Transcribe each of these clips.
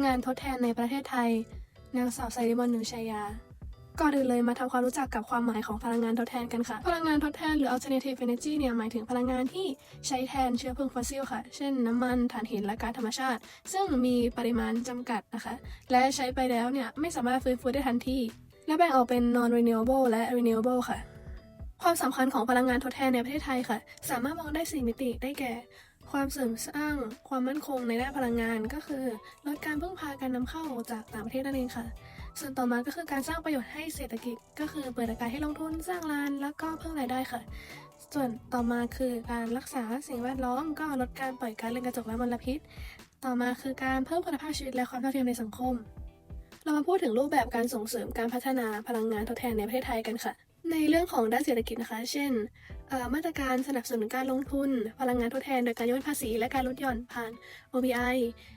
งงานทดแทนในประเทศไทย นางสาวไซริมอนหนูชัยยา ก่อนอื่นเลยมาทำความรู้จักกับความหมายของพลังงานทดแทนกันค่ะ พลังงานทดแทนหรือ alternative energy เนี่ยหมายถึงพลังงานที่ใช้แทนเชื้อเพลิงฟอสซิลค่ะ เช่นน้ำมันถ่านหินและก๊าซธรรมชาติ ซึ่งมีปริมาณจำกัดนะคะ และใช้ไปแล้วเนี่ยไม่สามารถฟื้นฟูได้ทันที และแบ่งออกเป็น non renewable และ renewable ค่ะความสำคัญของพลังงานทดแทนในประเทศไทยค่ะ สามารถมองได้สี่มิติได้แก่ ความเสริมสร้างความมั่นคงในด้านพลังงานก็คือลดการพึ่งพาการนำเข้าจากต่างประเทศนั่นเองค่ะ ส่วนต่อมาก็คือการสร้างประโยชน์ให้เศรษฐกิจ ก็คือเปิดโอกาสให้ลงทุนสร้างร้านแล้วก็เพิ่มรายได้ค่ะ ส่วนต่อมาคือการรักษาสิ่งแวดล้อมก็ลดการปล่อยก๊าซเรือนกระจกและมลพิษ ต่อมาคือการเพิ่มคุณภาพชีวิตและความเท่าเทียมในสังคม เรามาพูดถึงรูปแบบการส่งเสริมการพัฒนาพลังงานทดแทนในประเทศไทยกันค่ะในเรื่องของด้านเศรษฐกิจนะคะ เช่น มาตรการสนับสนุนการลงทุน พลังงานทดแทนโดยการยกเว้นภาษี และการลดหย่อนผ่าน OBI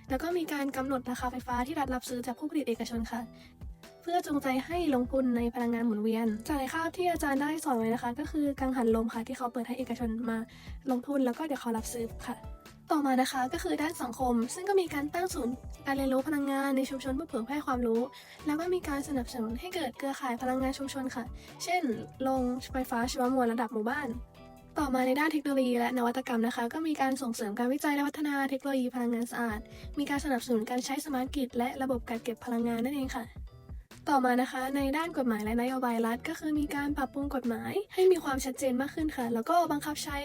แล้วก็มีการกำหนดราคาไฟฟ้าที่รัฐรับซื้อจากผู้ผลิตเอกชนค่ะ เพื่อจูงใจให้ลงทุนในพลังงานหมุนเวียนจากในคาบที่อาจารย์ได้สอนไว้นะคะ ก็คือกังหันลมค่ะที่เขาเปิดให้เอกชนมาลงทุนแล้วก็เดี๋ยวเขารับซื้อค่ะต่อมานะคะก็คือด้านสังคม ซึ่งก็มีการตั้งศูนย์การเรียนรู้พลังงานในชุมชนเพื่อเผยแพร่ความรู้ แล้วก็มีการสนับสนุนให้เกิดเครือข่ายพลังงานชุมชนค่ะ เช่นโรงไฟฟ้าชีวมวลระดับหมู่บ้าน ต่อมาในด้านเทคโนโลยีและนวัตกรรมนะคะ ก็มีการส่งเสริมการวิจัยและพัฒนาเทคโนโลยีพลังงานสะอาด มีการสนับสนุนการใช้สมาร์ทกริดและระบบการเก็บพลังงานนั่นเองค่ะ ต่อมานะคะ ในด้านกฎหมายและนโยบายรัฐ ก็คือมีการปรับปรุงกฎหมาย ให้มีความชัดเจนมากขึ้นค่ะ แล้วก็บังคับใช้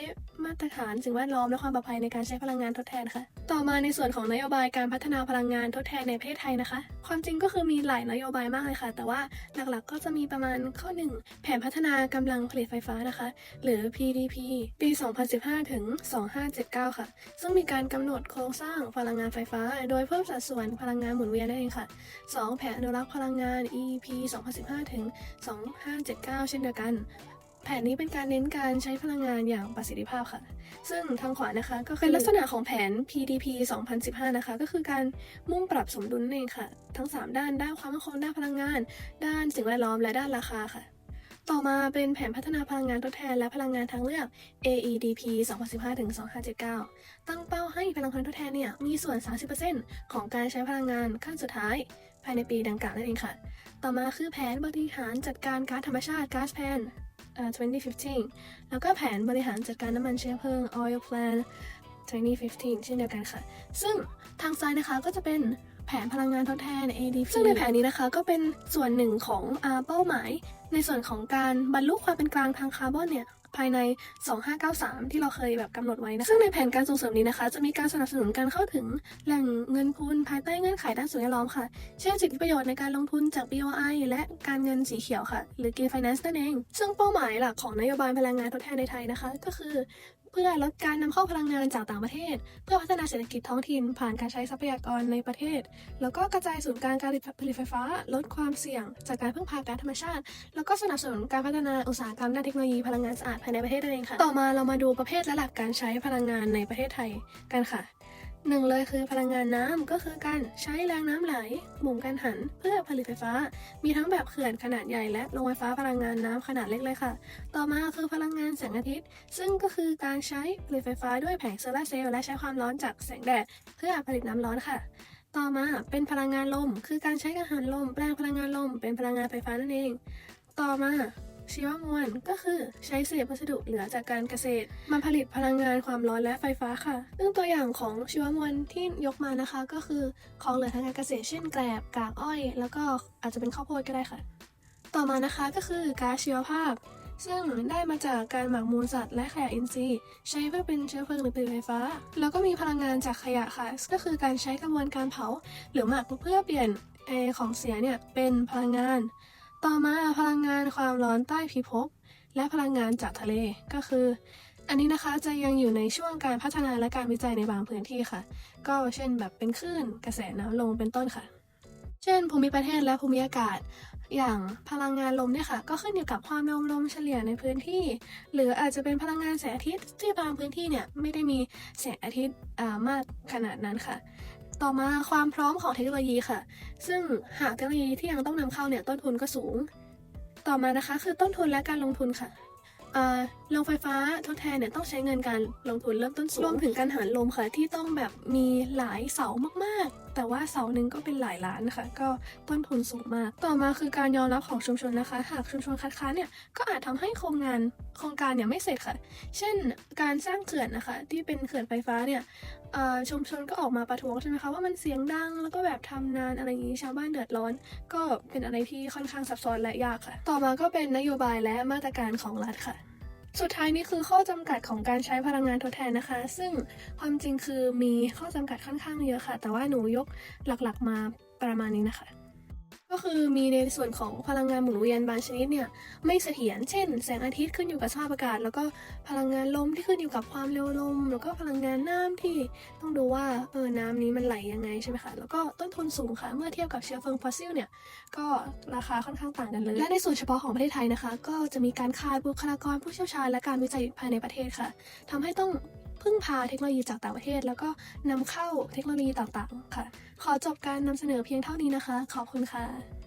มาตรฐานสิ่งแวดล้อมและความปลอดภัยในการใช้พลังงานทดแทนค่ะ ต่อมาในส่วนของนโยบายการพัฒนาพลังงานทดแทนในประเทศไทยนะคะ ความจริงก็คือมีหลายนโยบายมากเลยค่ะ แต่ว่าหลักๆก็จะมีประมาณข้อ 1 แผนพัฒนากำลังผลิตไฟฟ้านะคะ หรือ PDP ปี 2015 ถึง 2579 ค่ะ ซึ่งมีการกำหนดโครงสร้างพลังงานไฟฟ้า โดยเพิ่มสัดส่วนพลังงานหมุนเวียนนั่นเองค่ะ 2. แผนอนุรักษ์พลังงาน EP 2015 ถึง 2579 เช่นเดียวกัน แผนนี้เป็นการเน้นการใช้พลังงานอย่างประสิทธิภาพค่ะ ซึ่งทางขวานะคะก็เป็นลักษณะของแผน PDP 2015 นะคะ ก็คือการมุ่งปรับสมดุลนั่นเองค่ะ ทั้ง 3 ด้านด้านความมั่นคงด้านพลังงาน ด้านสิ่งแวดล้อมและด้านราคาค่ะต่อมาเป็นแผนพัฒนาพลังงานทดแทนและพลังงานทางเลือก AEDP 2015ถึง2579 ตั้งเป้าให้พลังงานทดแทนเนี่ยมีส่วน 30%ของการใช้พลังงานขั้นสุดท้ายายในปีดังกล่าวนั่นเองค่ะ ต่อมาคือแผนบริหารจัดการก๊าซธรรมชาติก๊าซแพนเอ่อ2015 แล้วก็แผนบริหารจัดการน้ำมันเชื้อเพลิง Oil Plan 2015 เช่นเดียวกันค่ะ ซึ่งทางซ้ายนะคะก็จะเป็นแผนพลังงานทดแทน ADP ซึ่งในแผนนี้นะคะก็เป็นส่วนหนึ่งของอาเป้าหมายในส่วนของการบรรลุความเป็นกลางทางคาร์บอนเนี่ยภายใน 2593 ที่เราเคยแบบกำหนดไว้นะ ซึ่งในแผนการส่งเสริมนี้นะคะ จะมีการสนับสนุนการเข้าถึงแหล่งเงินทุนภายใต้เงื่อนไขด้านสิ่งแวดล้อมค่ะ เช่นสิทธิประโยชน์ในการลงทุนจาก BOI และการเงินสีเขียวค่ะ หรือ Green Finance นั่นเอง ซึ่งเป้าหมายหลักของนโยบายพลังงานทดแทนในไทยนะคะ ก็คือ เพื่อลดการนำเข้าพลังงานจากต่างประเทศ เพื่อพัฒนาเศรษฐกิจท้องถิ่น ผ่านการใช้ทรัพยากรในประเทศ แล้วก็กระจายศูนย์กลางการผลิตไฟฟ้า ลดความเสี่ยง จากการพึ่งพาก๊าซธรรมชาติแล้วก็สนับสนุนการพัฒนาอุตสาหกรรมด้านเทคโนโลยีพลังงานสะอาดภายในประเทศนั่นเองค่ะ ต่อมาเรามาดูประเภทและหลักการใช้พลังงานในประเทศไทยกันค่ะหนึ่งเลยคือพลังงานน้ำก็คือการใช้แรงน้ำไหลหมุนกันหัน เพื่อผลิตไฟฟ้า มีทั้งแบบเขื่อนขนาดใหญ่และโรงไฟฟ้าพลังงานน้ำขนาดเล็กเลยค่ะ ต่อมาคือพลังงานแสงอาทิตย์ ซึ่งก็คือการใช้ผลิตไฟฟ้าด้วยแผงโซลาร์เซลล์และใช้ความร้อนจากแสงแดดเพื่อผลิตน้ำร้อนค่ะ ต่อมาเป็นพลังงานลม คือการใช้กังหันลม แปลงพลังงานลม เป็นพลังงานไฟฟ้านั่นเอง ต่อมาชีวมวลก็คือใช้เศษวัสดุเหลือจากการเกษตร มาผลิตพลังงานความร้อนและไฟฟ้าค่ะ ซึ่งตัวอย่างของชีวมวลที่ยกมานะคะ ก็คือของเหลือทางการเกษตรเช่นแกลบกากอ้อย แล้วก็อาจจะเป็นข้าวโพดก็ได้ค่ะ ต่อมานะคะก็คือก๊าซชีวภาพ ซึ่งได้มาจากการหมักมูลสัตว์และขยะอินทรีย์ ใช้เพื่อเป็นเชื้อเพลิงหรือผลิตไฟฟ้า แล้วก็มีพลังงานจากขยะค่ะ ก็คือการใช้กระบวนการเผา หรือหมักเพื่อเปลี่ยนไอของเสียเนี่ยเป็นพลังงาน ต่อมาพลังงานความร้อนใต้พิภพ และพลังงานจากทะเลก็คือ อันนี้นะคะจะยังอยู่ในช่วงการพัฒนาและการวิจัยในบางพื้นที่ค่ะ ก็เช่นแบบเป็นคลื่นกระแสน้ำลงเป็นต้นค่ะ เช่นภูมิประเทศและภูมิอากาศ อย่างพลังงานลมเนี่ยค่ะ ก็ขึ้นอยู่กับความเร็วลมเฉลี่ยในพื้นที่ หรืออาจจะเป็นพลังงานแสงอาทิตย์ที่บางพื้นที่เนี่ยไม่ได้มีแสงอาทิตย์มากขนาดนั้นค่ะ ต่อมาความพร้อมของเทคโนโลยีค่ะ ซึ่งหากเทคโนโลยีที่ยังต้องนำเข้าเนี่ยต้นทุนก็สูง ต่อมานะคะคือต้นทุนและการลงทุนค่ะโรงไฟฟ้าทดแทนเนี่ยต้องใช้เงินการลงทุนเริ่มต้นสูงรวมถึงการหารลมค่ะที่ต้องแบบมีหลายเสามากๆ แต่ว่าเสาหนึ่งก็เป็นหลายล้านนะคะก็ต้นทุนสูงมาก ต่อมาคือการยอมรับของชุมชนนะคะ หากชุมชนคัดค้านเนี่ยก็อาจทำให้โครงงานโครงการเนี่ยไม่เสร็จค่ะ เช่น การสร้างเขื่อนนะคะที่เป็นเขื่อนไฟฟ้าเนี่ย ชุมชนก็ออกมาประท้วงใช่ไหมคะว่ามันเสียงดังแล้วก็แบบทำนานอะไรอย่างนี้ชาวบ้านเดือดร้อน ก็เป็นอะไรที่ค่อนข้างซับซ้อนและยากค่ะ ต่อมาก็เป็นนโยบายและมาตรการของรัฐค่ะ สุดท้ายนี้คือข้อจำกัดของการใช้พลังงานทดแทนนะคะ ซึ่งความจริงคือมีข้อจำกัดค่อนข้างเยอะค่ะ แต่ว่าหนูยกหลักๆมาประมาณนี้นะคะ ก็คือมีในส่วนของพลังงานหมุนเวียนบางชนิดเนี่ยไม่เสถียร เช่น แสงอาทิตย์ขึ้นอยู่กับสภาพอากาศ แล้วก็พลังงานลมที่ขึ้นอยู่กับความเร็วลม แล้วก็พลังงานน้ำที่ต้องดูว่าเออน้ำนี้มันไหลยังไงใช่ไหมคะ แล้วก็ต้นทุนสูงค่ะเมื่อเทียบกับเชื้อเพลิงฟอสซิลเนี่ยก็ราคาค่อนข้างต่างกันเลย และในส่วนเฉพาะของประเทศไทยนะคะ ก็จะมีการขาดบุคลากรผู้เชี่ยวชาญและการวิจัยภายในประเทศค่ะทำให้ต้อง พึ่งพาเทคโนโลยีจากต่างประเทศ แล้วก็นำเข้าเทคโนโลยีต่างๆ ค่ะ ขอจบการนำเสนอเพียงเท่านี้นะคะ ขอบคุณค่ะ